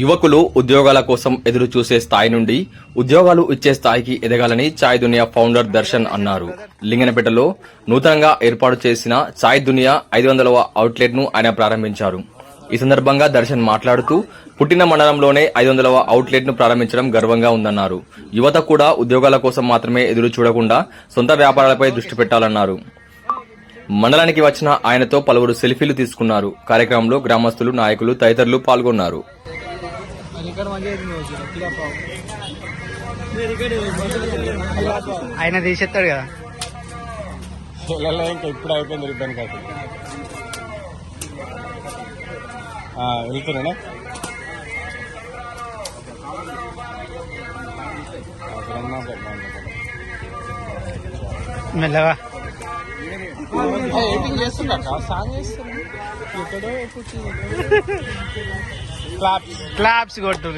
యువకులు ఉద్యోగాల కోసం ఎదురు చూసే స్థాయి నుండి ఉద్యోగాలు ఇచ్చే స్థాయికి ఎదగాలని చాయ్ దునియా ఫౌండర్ దర్శన్ అన్నారు. లింగనపేటలో నూతనంగా ఏర్పాటు చేసిన చాయ్ దునియా ఐదు వందలవ అవుట్లెట్ను ఆయన ప్రారంభించారు. ఈ సందర్భంగా దర్శన్ మాట్లాడుతూ పుట్టిన మండలంలోనే ఐదు వందలవ అవుట్లెట్ను ప్రారంభించడం గర్వంగా ఉందన్నారు. యువత కూడా ఉద్యోగాల కోసం మాత్రమే ఎదురు చూడకుండా సొంత వ్యాపారాలపై దృష్టి పెట్టాలన్నారు. మండలానికి వచ్చిన ఆయనతో పలువురు సెల్ఫీలు తీసుకున్నారు. కార్యక్రమంలో గ్రామస్తులు నాయకులు తదితరులు పాల్గొన్నారు. ఆయన తీసేస్తాడు కదా ఇంకా ఇప్పుడు అయిపోయింది రిబ్బన్ కట్ వెళ్తున్నానా ఎడిటింగ్ చేస్తున్నా సాంగ్ చేస్తున్నా ఎక్కడో క్లాప్స్. కొట్టు